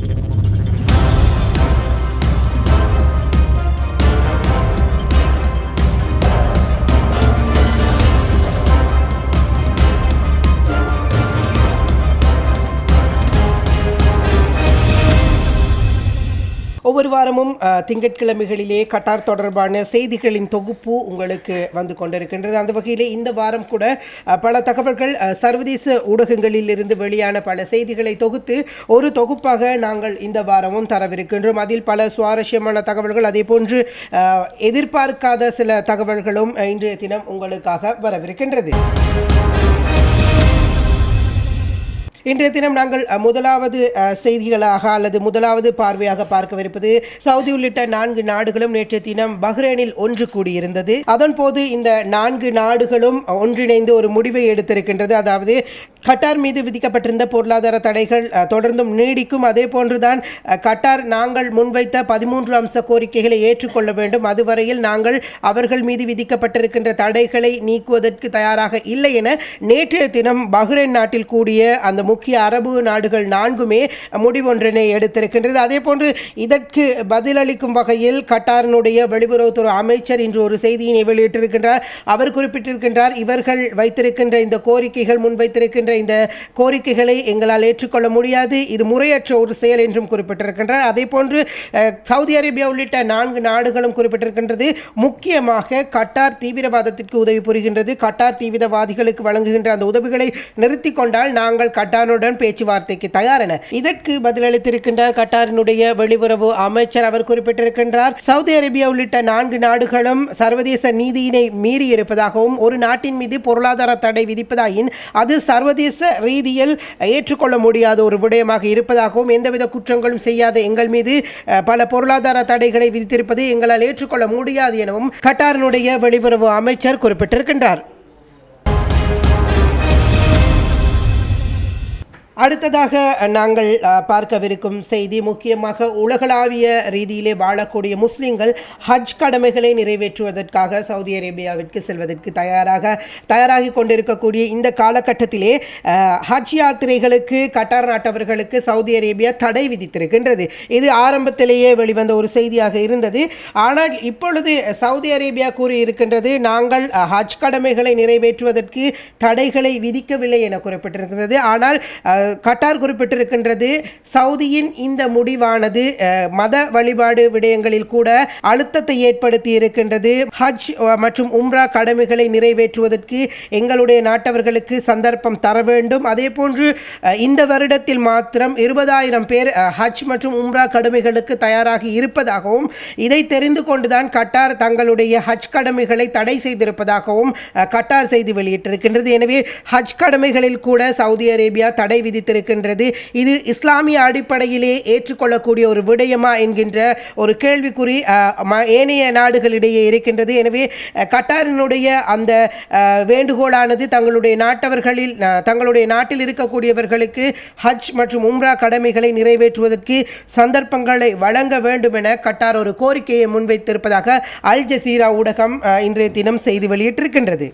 Thank you. ஒவ்வொரு வாரமும் திங்கட்கிழமைகளிலே கட்டார் தொடர்பான செய்திகளின் தொகுப்பு உங்களுக்கு வந்து கொண்டிருக்கின்றது. அந்த வகையிலே இந்த வாரம் கூட பல தகவல்கள் சர்வதேச ஊடகங்களில் இருந்து வெளியான பல செய்திகளை தொகுத்து ஒரு தொகுப்பாக நாங்கள் இந்த வாரமும் தரவிருக்கின்றோம். அதில் பல சுவாரஸ்யமான தகவல்கள் அதே போன்று எதிர்பார்க்காத சில தகவல்களும் இன்றைய தினம் உங்களுக்காக வரவிருக்கின்றது. இன்றைய தினம் நாங்கள் முதலாவது செய்திகளாக அல்லது முதலாவது பார்வையாக பார்க்கவிருப்பது சவுதி உள்ளிட்ட நான்கு நாடுகளும் நேற்றைய தினம் பஹ்ரைனில் ஒன்று கூடியிருந்தது. அதன் போது இந்த நான்கு நாடுகளும் ஒன்றிணைந்து ஒரு முடிவை எடுத்திருக்கின்றது. அதாவது கட்டார் மீது விதிக்கப்பட்டிருந்த பொருளாதார தடைகள் தொடர்ந்தும் நீடிக்கும். அதே போன்றுதான் கட்டார் நாங்கள் முன்வைத்த பதிமூன்று அம்ச கோரிக்கைகளை ஏற்றுக்கொள்ள வேண்டும். அதுவரையில் நாங்கள் அவர்கள் மீது விதிக்கப்பட்டிருக்கின்ற தடைகளை நீக்குவதற்கு தயாராக இல்லை என நேற்றைய தினம் பஹ்ரைன் நாட்டில் கூடிய அந்த முக்கிய அரபு நாடுகள் நான்குமே முடிவொன்றினை எடுத்திருக்கின்றது. அதே போன்று இதற்கு பதிலளிக்கும் வகையில் கட்டாரினுடைய வெளியுறவுத்துறை அமைச்சர் இன்று ஒரு செய்தியினை வெளியிட்டிருக்கின்றார். அவர் குறிப்பிட்டிருக்கின்றார் இவர்கள் வைத்திருக்கின்ற இந்த கோரிக்கைகள் முன்வைத்திருக்கின்ற இந்த கோரிக்கைகளை எங்களால் ஏற்றுக்கொள்ள முடியாது. இது முறையற்ற ஒரு செயல் என்றும் குறிப்பிட்டிருக்கின்றார். அதே போன்று சவுதி அரேபியா உள்ளிட்ட நான்கு நாடுகளும் குறிப்பிட்டிருக்கின்றது. முக்கியமாக கட்டார் தீவிரவாதத்திற்கு உதவி புரிகின்றது. கட்டார் தீவிரவாதிகளுக்கு வழங்குகின்ற அந்த உதவிகளை நிறுத்தி கொண்டால் நாங்கள் ஈரானுடன் பேச்சுவார்த்தைக்கு தயார் என இதற்கு பதிலளித்திருக்கின்றார் கட்டாரினுடைய வெளியுறவு அமைச்சர். அவர் குறிப்பிட்டிருக்கின்றார் சவுதி அரேபியா உள்ளிட்ட நான்கு நாடுகளும் சர்வதேச நீதியினை மீறி இருப்பதாகவும் ஒரு நாட்டின் மீது பொருளாதார தடை விதிப்பதாயின் அது சர்வதேச ரீதியில் ஏற்றுக்கொள்ள முடியாத ஒரு விடயமாக இருப்பதாகவும் எந்தவித குற்றங்களும் செய்யாத எங்கள் மீது பல பொருளாதார தடைகளை விதித்திருப்பது எங்களால் ஏற்றுக்கொள்ள முடியாது எனவும் கட்டாரினுடைய வெளியுறவு அமைச்சர் குறிப்பிட்டிருக்கின்றார். அடுத்ததாக நாங்கள் பார்க்கவிருக்கும் செய்தி முக்கியமாக உலகளாவிய ரீதியிலே வாழக்கூடிய முஸ்லீம்கள் ஹஜ் கடமைகளை நிறைவேற்றுவதற்காக சவுதி அரேபியாவிற்கு செல்வதற்கு தயாராக தயாராகி கொண்டிருக்கக்கூடிய இந்த காலகட்டத்திலே ஹஜ் யாத்திரைகளுக்கு கட்டார் நாட்டவர்களுக்கு சவுதி அரேபியா தடை விதித்திருக்கின்றது. இது ஆரம்பத்திலேயே வெளிவந்த ஒரு செய்தியாக இருந்தது. ஆனால் இப்பொழுது சவுதி அரேபியா கூறியிருக்கின்றது நாங்கள் ஹஜ் கடமைகளை நிறைவேற்றுவதற்கு தடைகளை விதிக்கவில்லை என குறிப்பிட்டிருக்கிறது ஆனால் கட்டார் குறிப்பிட்டிருக்கின்றது. சவுதியின் இந்த முடிவானது மத வழிபாடு விடயங்களில் கூட அழுத்தத்தை ஏற்படுத்தி இருக்கின்றது ஹஜ் மற்றும் உம்ரா கடமைகளை நிறைவேற்றுவதற்கு எங்களுடைய நாட்டவர்களுக்கு சந்தர்ப்பம் தர வேண்டும். அதே போன்று இந்த வருடத்தில் மாத்திரம் இருபதாயிரம் பேர் ஹஜ் மற்றும் உம்ரா கடமைகளுக்கு தயாராகி இருப்பதாகவும் இதை தெரிந்து கொண்டுதான் கட்டார் தங்களுடைய ஹஜ் கடமைகளை தடை செய்திருப்பதாகவும் கட்டார் செய்தி வெளியிட்டிருக்கின்றது. எனவே ஹஜ் கடமைகளில் கூட சவுதி அரேபியா தடை விதித்திருக்கின்றது இது இஸ்லாமிய அடிப்படையிலே ஏற்றுக்கொள்ளக்கூடிய ஒரு விடயமா என்கின்ற ஒரு கேள்விக்குறி ஏனைய நாடுகளிடையே இருக்கின்றது. எனவே கட்டாரினுடைய அந்த வேண்டுகோளானது தங்களுடைய நாட்டவர்களில் தங்களுடைய நாட்டில் இருக்கக்கூடியவர்களுக்கு ஹஜ் மற்றும் உம்ரா கடமைகளை நிறைவேற்றுவதற்கு சந்தர்ப்பங்களை வழங்க வேண்டும் என கட்டார் ஒரு கோரிக்கையை முன்வைத்திருப்பதாக அல் ஜசீரா ஊடகம் இன்றைய தினம் செய்தி வெளியிட்டிருக்கின்றது.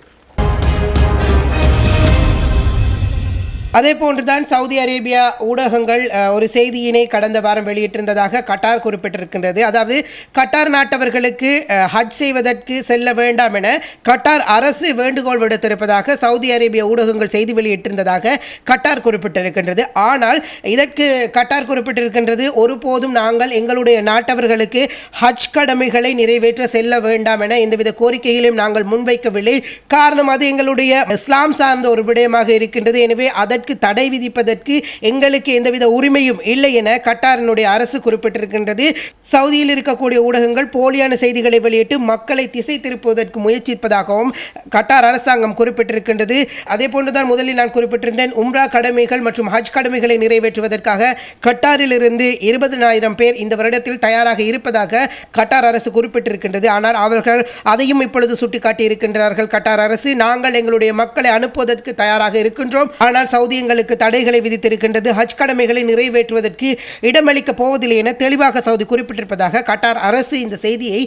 அதே போன்றுதான் சவுதி அரேபியா ஊடகங்கள் ஒரு செய்தியினை கடந்த வாரம் வெளியிட்டிருந்ததாக கட்டார் குறிப்பிட்டிருக்கின்றது. அதாவது கட்டார் நாட்டவர்களுக்கு ஹஜ் செய்வதற்கு செல்ல வேண்டாம் என கட்டார் அரசு வேண்டுகோள் விடுத்திருப்பதாக சவுதி அரேபிய ஊடகங்கள் செய்தி வெளியிட்டிருந்ததாக கட்டார் குறிப்பிட்டிருக்கின்றது. ஆனால் இதற்கு கட்டார் குறிப்பிட்டிருக்கின்றது ஒருபோதும் நாங்கள் எங்களுடைய நாட்டவர்களுக்கு ஹஜ் கடமைகளை நிறைவேற்ற செல்ல வேண்டாம் என எந்தவித கோரிக்கைகளையும் நாங்கள் முன்வைக்கவில்லை. காரணம் அது எங்களுடைய இஸ்லாம் சார்ந்த ஒரு விடயமாக இருக்கின்றது. எனவே அதற்கு அதற்கு தடை விதிப்பதற்கு எங்களுக்கு எந்தவித உரிமையும் இல்லை என கட்டாரினுடைய அரசு குறிப்பிட்டிருக்கின்றது. சவுதியில் இருக்கக்கூடிய ஊடகங்கள் போலியான செய்திகளை வெளியிட்டு மக்களை திசை திருப்புவதற்கு முயற்சிப்பதாகவும் கட்டார் அரசாங்கம் குறிப்பிட்டிருக்கின்றது. அதே போன்றுதான் முதலில் நான் குறிப்பிட்டிருந்தேன் உம்ரா கடமைகள் மற்றும் ஹஜ் கடமைகளை நிறைவேற்றுவதற்காக கட்டாரிலிருந்து இருபதனாயிரம் பேர் இந்த வருடத்தில் தயாராக இருப்பதாக கட்டார் அரசு குறிப்பிட்டிருக்கின்றது. ஆனால் அவர்கள் அதையும் இப்பொழுது சுட்டிக்காட்டியிருக்கின்றார்கள். கட்டார் அரசு நாங்கள் எங்களுடைய மக்களை அனுப்புவதற்கு தயாராக இருக்கின்றோம். ஆனால் சவுதி எங்களுக்கு தடைகளை விதித்திருக்கின்றது. ஹஜ் கடமைகளை நிறைவேற்றுவதற்கு இடமளிக்கப் போவதில்லை என தெளிவாக சவுதி குறிப்பிட்டிருப்பதாக கட்டார் அரசு இந்த செய்தியை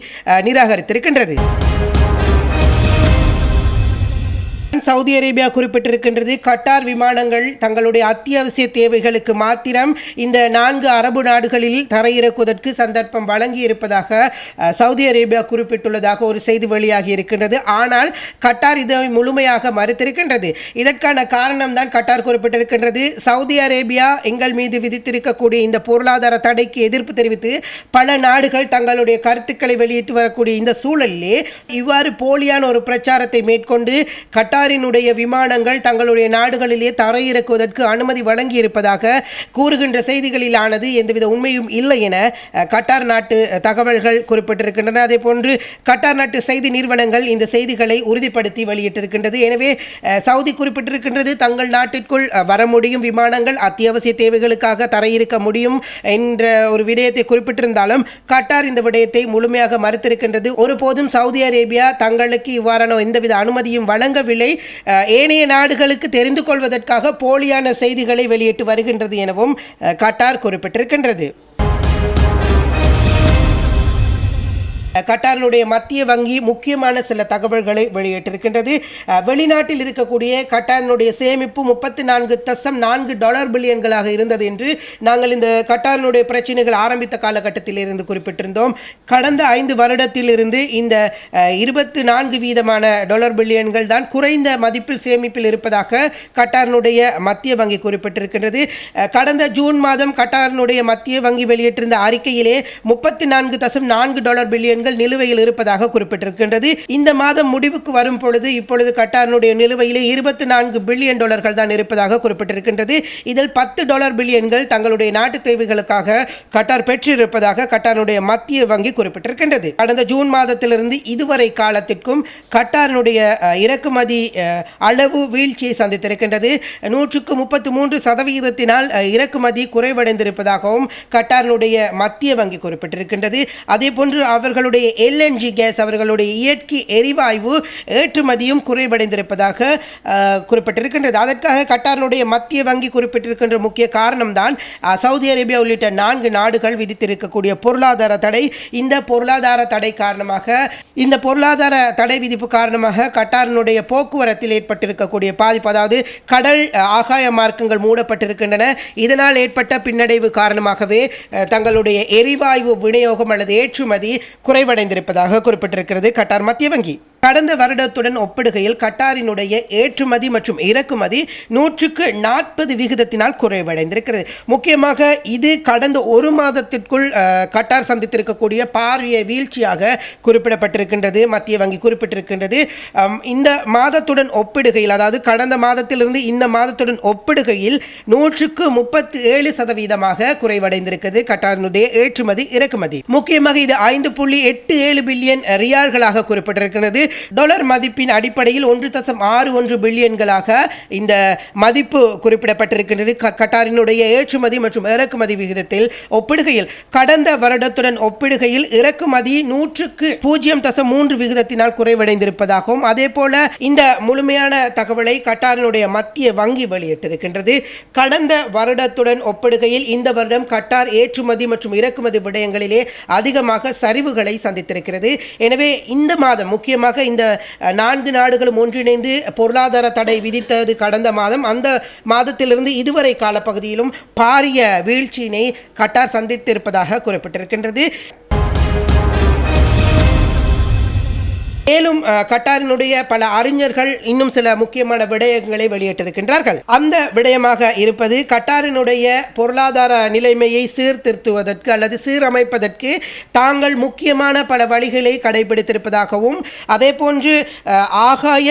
நிராகரித்திருக்கின்றது. சவுதி அரேபியா குறிப்பிட்டிருக்கின்றது கட்டார் விமானங்கள் தங்களுடைய அத்தியாவசிய தேவைகளுக்கு மாத்திரம் இந்த நான்கு அரபு நாடுகளில் தரையிறக்குவதற்கு சந்தர்ப்பம் வழங்கி இருப்பதாக சவுதி அரேபியா குறிப்பிட்டுள்ளதாக ஒரு செய்தி வெளியாகி இருக்கின்றது. ஆனால் கட்டார் இதை முழுமையாக மறுத்திருக்கின்றது. இதற்கான காரணம் தான் கட்டார் குறிப்பிட்டிருக்கின்றது. சவுதி அரேபியா எங்கள் மீது விதித்திருக்கக்கூடிய இந்த பொருளாதார தடைக்கு எதிர்ப்பு தெரிவித்து பல நாடுகள் தங்களுடைய கருத்துக்களை வெளியிட்டு வரக்கூடிய இந்த சூழலிலே இவ்வாறு போலியான ஒரு பிரச்சாரத்தை மேற்கொண்டு கட்டார் கட்டாரினுடைய விமானங்கள் தங்களுடைய நாடுகளிலே தரையிறக்குவதற்கு அனுமதி வழங்கி இருப்பதாக கூறுகின்ற செய்திகளிலானது எந்தவித உண்மையும் இல்லை என கட்டார் நாட்டு தகவல்கள் குறிப்பிட்டிருக்கின்றன. அதே போன்று கட்டார் நாட்டு செய்தி நிறுவனங்கள் இந்த செய்திகளை உறுதிப்படுத்தி வெளியிட்டிருக்கின்றது. எனவே சவுதி குறிப்பிட்டிருக்கின்றது தங்கள் நாட்டிற்குள் வர முடியும் விமானங்கள் அத்தியாவசிய தேவைகளுக்காக தரையிறக்க முடியும் என்ற ஒரு விடயத்தை குறிப்பிட்டிருந்தாலும் கட்டார் இந்த விடயத்தை முழுமையாக மறுத்திருக்கின்றது. ஒருபோதும் சவுதி அரேபியா தங்களுக்கு இவ்வாறான எந்தவித அனுமதியும் வழங்கவில்லை. செய்திகளை ஏனைய நாடுகளுக்கு தெரிந்து கொள்வதற்காக போலியான செய்திகளை வெளியிட்டு வருகின்றது எனவும் கட்டார் குறிப்பிட்டிருக்கின்றது. கட்டாரினுடைய மத்திய வங்கி முக்கியமான சில தகவல்களை வெளியிட்டிருக்கின்றது. வெளிநாட்டில் இருக்கக்கூடிய கட்டாரினுடைய சேமிப்பு முப்பத்தி நான்கு தசம் நான்கு டாலர் பில்லியன்களாக இருந்தது என்று நாங்கள் இந்த கட்டாரினுடைய பிரச்சனைகள் ஆரம்பித்த காலகட்டத்தில் இருந்து குறிப்பிட்டிருந்தோம். கடந்த ஐந்து வருடத்திலிருந்து இந்த இருபத்தி நான்கு வீதமான டாலர் பில்லியன்கள் தான் குறைந்த மதிப்பில் சேமிப்பில் இருப்பதாக கட்டாரினுடைய மத்திய வங்கி குறிப்பிட்டிருக்கின்றது. கடந்த ஜூன் மாதம் கட்டாரினுடைய மத்திய வங்கி வெளியிட்டிருந்த அறிக்கையிலே முப்பத்தி நான்கு தசம் நான்கு டாலர் பில்லியன்கள் நிலுவையில் இருப்பதாக குறிப்பிட்டிருக்கின்றது. இந்த மாதம் முடிவுக்கு வரும் பொழுது இப்பொழுது கட்டாரினுடைய நிலுவையிலே இருபத்தி நான்கு பில்லியன் டாலர்கள் தான் இருப்பதாக குறிப்பிட்டிருக்கின்றது. இதில் பத்து டாலர் பில்லியன்கள் தங்களுடைய நாட்டு தேவைகளுக்காக கட்டார் பெற்றிருப்பதாக கட்டாரினுடைய மத்திய வங்கி குறிப்பிட்டிருக்கின்றது. கடந்த ஜூன் மாதத்திலிருந்து இதுவரை காலத்திற்கும் கட்டாரினுடைய இறக்குமதி அளவு வீழ்ச்சியை சந்தித்திருக்கின்றது. நூற்றுக்கு முப்பத்தி மூன்று சதவீதத்தினால் இறக்குமதி குறைவடைந்திருப்பதாகவும் கட்டாரினுடைய மத்திய வங்கி குறிப்பிட்டிருக்கின்றது. அதே போன்று அவர்களுடைய எல்என்ஜி கேஸ் அவர்களுடைய இயற்கை எரிவாயு ஏற்றுமதியும் குறைவடைந்திருப்பதாக குறிப்பிட்டிருக்கின்றது. அதற்காக கட்டாரினுடைய மத்திய வங்கி குறிப்பிட்டிருக்கின்ற முக்கிய காரணம்தான் சவுதி அரேபியா உள்ளிட்ட நான்கு நாடுகள் விதித்திருக்கக்கூடிய பொருளாதார தடை. இந்த பொருளாதார தடை காரணமாக இந்த பொருளாதார தடை விதிப்பு காரணமாக கட்டாரினுடைய போக்குவரத்தில் ஏற்பட்டிருக்கக்கூடிய பாதிப்பு அதாவது கடல் ஆகாய மார்க்கங்கள் மூடப்பட்டிருக்கின்றன. இதனால் ஏற்பட்ட பின்னடைவு காரணமாகவே தங்களுடைய எரிவாயு விநியோகம் அல்லது ஏற்றுமதி குறை குறைவடைந்திருப்பதாக குறிப்பிட்டிருக்கிறது கட்டார் மத்திய வங்கி. கடந்த வருடத்துடன் ஒப்பிடுகையில் கட்டாரினுடைய ஏற்றுமதி மற்றும் இறக்குமதி நூற்றுக்கு நாற்பது விகிதத்தினால் குறைவடைந்திருக்கிறது. முக்கியமாக இது கடந்த ஒரு மாதத்திற்குள் கட்டார் சந்தித்திருக்கக்கூடிய பாரிய வீழ்ச்சியாக குறிப்பிடப்பட்டிருக்கின்றது மத்திய வங்கி குறிப்பிட்டிருக்கின்றது. இந்த மாதத்துடன் ஒப்பிடுகையில் அதாவது கடந்த மாதத்திலிருந்து இந்த மாதத்துடன் ஒப்பிடுகையில் நூற்றுக்கு முப்பத்தி ஏழு சதவீதமாக குறைவடைந்திருக்கிறது கட்டாரினுடைய ஏற்றுமதி இறக்குமதி. முக்கியமாக இது ஐந்து புள்ளி எட்டு ஏழு பில்லியன் ரியால்களாக குறிப்பிட்டிருக்கிறது. டாலர் மதிப்பின் அடிப்படையில் ஒன்று தசம் ஆறு ஒன்று பில்லியன்களாக இந்த மதிப்பு குறிப்பிடப்பட்டிருக்கின்றது. கட்டாரினுடைய ஏற்றுமதி மற்றும் இறக்குமதி விகிதத்தில் ஒப்பிடுகையில் கடந்த வருடத்துடன் ஒப்பிடுகையில் இறக்குமதி நூற்றுக்கு பூஜ்ஜியம் தசம் மூன்று விகிதத்தினால் குறைவடைந்திருப்பதாகவும் அதே போல இந்த முழுமையான தகவலை கட்டாரினுடைய மத்திய வங்கி வெளியிட்டிருக்கின்றது. கடந்த வருடத்துடன் ஒப்பிடுகையில் இந்த வருடம் கட்டார் ஏற்றுமதி மற்றும் இறக்குமதி விடயங்களிலே அதிகமாக சரிவுகளை சந்தித்திருக்கிறது. எனவே இந்த மாதம் முக்கியமாக இந்த நான்கு நாடுகளும் ஒன்றிணைந்து பொருளாதார தடை விதித்தது கடந்த மாதம். அந்த மாதத்திலிருந்து இதுவரை காலப்பகுதியிலும் பாரிய வீழ்ச்சியினை கட்டார் சந்தித்திருப்பதாக குறிப்பிட்டிருக்கின்றது. மேலும் கட்டாரினுடைய பல அறிஞர்கள் இன்னும் சில முக்கியமான விடயங்களை வெளியிட்டிருக்கின்றார்கள். அந்த விடயமாக இருப்பது கட்டாரினுடைய பொருளாதார நிலைமையை சீர்திருத்துவதற்கு அல்லது சீரமைப்பதற்கு தாங்கள் முக்கியமான பல வழிகளை கடைபிடித்திருப்பதாகவும் அதே போன்று ஆகாய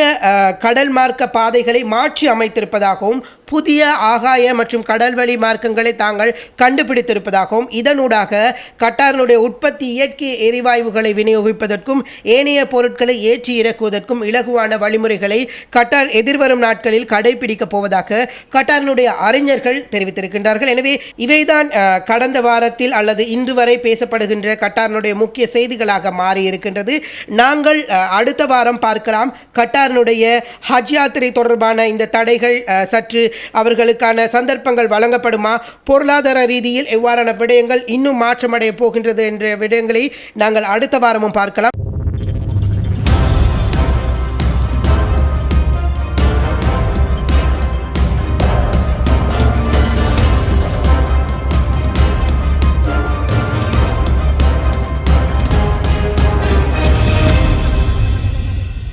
கடல் மார்க்க பாதைகளை மாற்றி அமைத்திருப்பதாகவும் புதிய ஆகாய மற்றும் கடல்வழி மார்க்கங்களை தாங்கள் கண்டுபிடித்திருப்பதாகவும் இதனூடாக கட்டாரினுடைய உற்பத்தி இயற்கை எரிவாயுகளை விநியோகிப்பதற்கும் ஏனைய பொருட்களை ஏற்றி இறக்குவதற்கும் இலகுவான வழிமுறைகளை கட்டார் எதிர்வரும் நாட்களில் கடைபிடிக்கப் போவதாக கட்டாரினுடைய அறிஞர்கள் தெரிவித்திருக்கின்றார்கள். எனவே இவைதான் கடந்த வாரத்தில் அல்லது இன்று வரை பேசப்படுகின்ற கட்டாரினுடைய முக்கிய செய்திகளாக மாறி இருக்கின்றது நாங்கள் அடுத்த வாரம் பார்க்கலாம். கட்டாரினுடைய ஹஜ் யாத்திரை தொடர்பான இந்த தடைகள் சற்று அவர்களுக்கான சந்தர்ப்பங்கள் வழங்கப்படுமா? பொருளாதார ரீதியில் எவ்வாறான விடயங்கள் இன்னும் மாற்றமடைய போகின்றது என்ற விடயங்களை நாங்கள் அடுத்த வாரமும் பார்க்கலாம்.